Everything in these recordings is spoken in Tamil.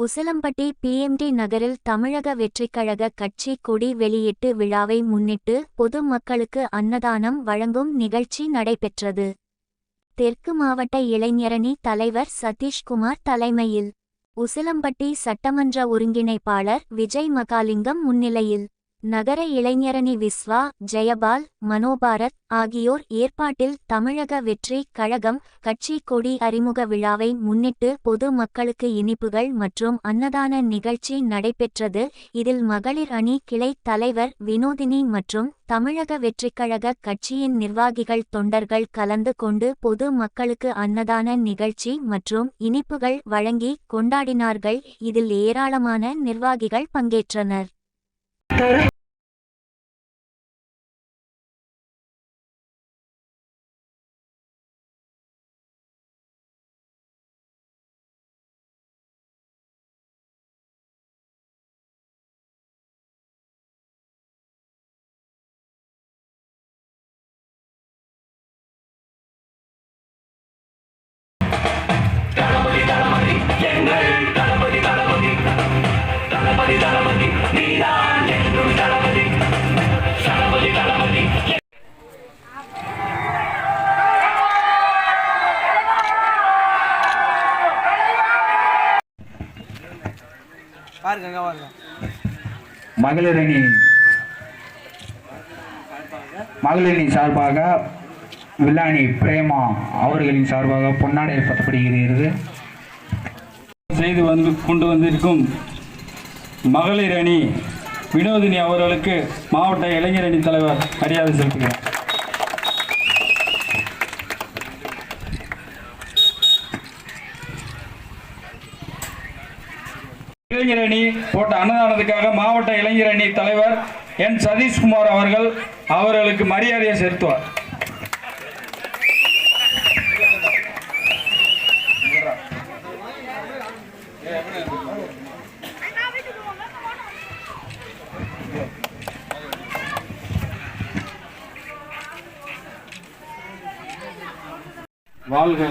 உசிலம்பட்டி பிஎம்டி நகரில் தமிழக வெற்றிக்கழக கட்சி கொடி வெளியீட்டு விழாவை முன்னிட்டு பொது மக்களுக்கு அன்னதானம் வழங்கும் நிகழ்ச்சி நடைபெற்றது. தெற்கு மாவட்ட இளைஞரணி தலைவர் சதீஷ்குமார் தலைமையில் உசிலம்பட்டி சட்டமன்ற ஒருங்கிணைப்பாளர் விஜய் மகாலிங்கம் முன்னிலையில் நகர இளைஞரணி விஸ்வா ஜெயபால் மனோபாரத் ஆகியோர் ஏற்பாட்டில் தமிழக வெற்றி கழகம் கட்சி கொடி அறிமுக விழாவை முன்னிட்டு பொது மக்களுக்கு இனிப்புகள் மற்றும் அன்னதான நிகழ்ச்சி நடைபெற்றது. இதில் மகளிர் அணி கிளை தலைவர் வினோதினி மற்றும் தமிழக வெற்றிக்கழக கட்சியின் நிர்வாகிகள் தொண்டர்கள் கலந்து கொண்டு பொது மக்களுக்கு அன்னதான நிகழ்ச்சி மற்றும் இனிப்புகள் வழங்கி கொண்டாடினார்கள். இதில் ஏராளமான நிர்வாகிகள் பங்கேற்றனர். Todos பாருங்க அங்க பாருங்க மகளிரணி. மகளிரணி சார்பாக வில்லானி பிரேமா அவர்களின் சார்பாக பொன்னாடை பத்தப்படுகிறது செய்து வந்து கொண்டு வந்திருக்கும் மகளிர் அணி வினோதினி அவர்களுக்கு மாவட்ட இளைஞர் அணி தலைவர் மரியாதை செலுத்துகிறார். இளைஞர் அணி போட்ட அன்னதானத்துக்காக மாவட்ட இளைஞர் அணி தலைவர் என் சதீஷ்குமார் அவர்கள் அவர்களுக்கு மரியாதையை செலுத்துவார். வாழ்க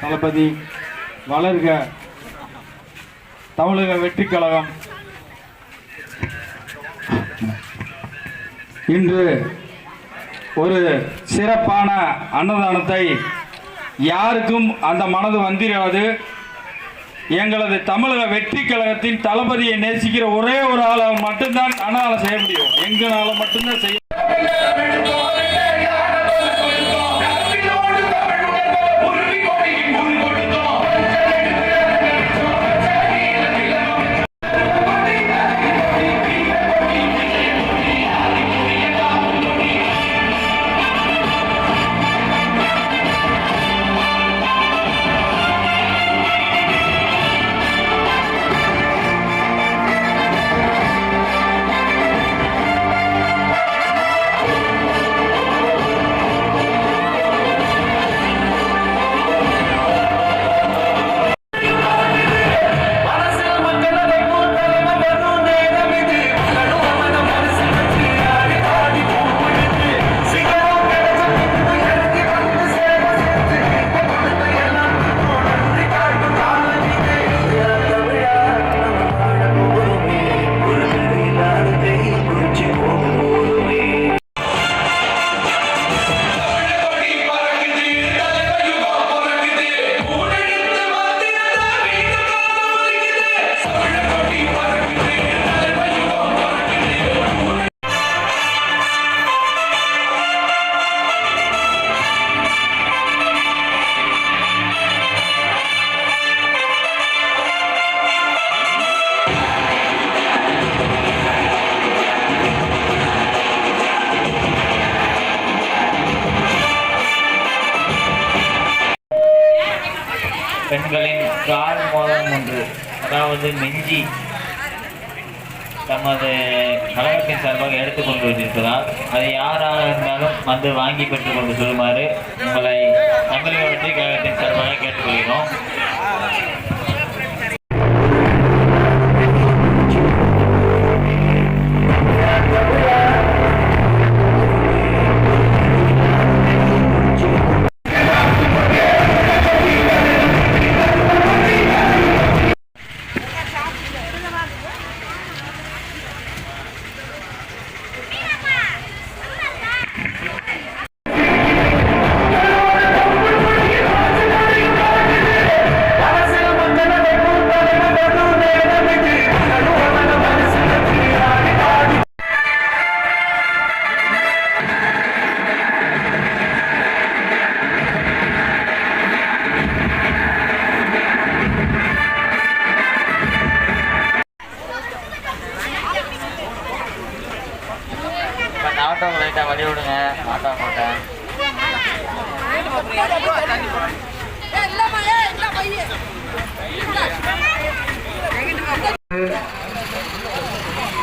தளபதி வளர்க. தமிழக வெற்றி கழகம். இன்று ஒரு சிறப்பான அன்னதானத்தை யாருக்கும் அந்த மனது வந்திராது. எங்களது தமிழக வெற்றி கழகத்தின் தளபதியை நேசிக்கிற ஒரே ஒரு ஆளால் மட்டும்தான் அன்னதானம் செய்ய முடியும். எங்களால் மட்டும்தான் செய்ய பெண்களின் கால் மோதிரம் ஒன்று. அதாவது மெஞ்சி தமது கழகத்தின் சார்பாக எடுத்துக்கொண்டு வந்திருப்பதால் அதை யாராக இருந்தாலும் வந்து வாங்கி பெற்றுக் கொண்டு சொல்லுமாறு உங்களை தமிழக வெற்றி கழகத்தின் சார்பாக கேட்டுக்கொள்கிறோம்.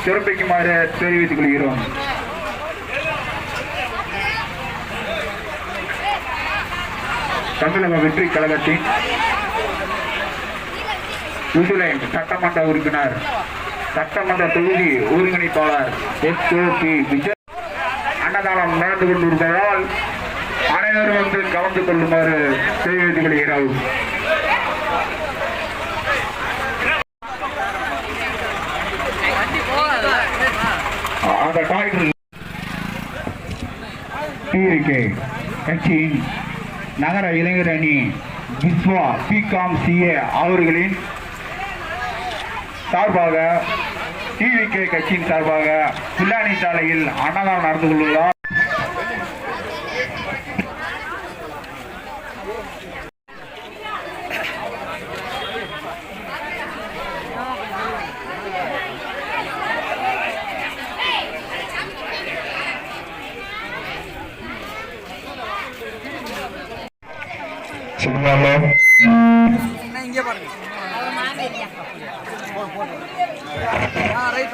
சிறப்பிக்குமாறு தெரிவித்துக் கொள்கிறோம் தமிழக வெற்றி கழகத்தின் நியூசிலாந்து சட்டமன்ற உறுப்பினர் சட்டமன்ற தொகுதி ஒருங்கிணைப்பாளர் எஸ் பி விஜய் அன்னதானம் நடந்து கொண்டிருப்பதால் அனைவரும் வந்து கலந்து கொள்ளுமாறு தெரிவித்துக் கொள்கிறோம். அந்த டாக்டர் டிவிகே கட்சியின் நகர இளைஞர் அணி விஸ்வா பிகாம் சிஏ அவர்களின் சார்பாக டிவிகே கட்சியின் சார்பாக பில்லானி சாலையில் அன்னதானம் நடந்து கொள்வதால்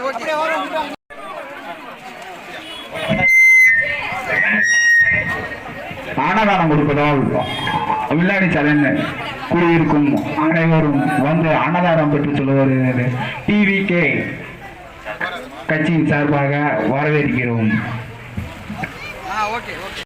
ஓகே அன்னதானம் கொடுப்பதால் வில்லாடி சலன் குடியிருக்கும் அனைவரும் வந்து அன்னதானம் பெற்று சொல்லுவது டிவிகே கட்சியின் சார்பாக வரவேற்கிறோம். ஆ ஓகே ஓகே.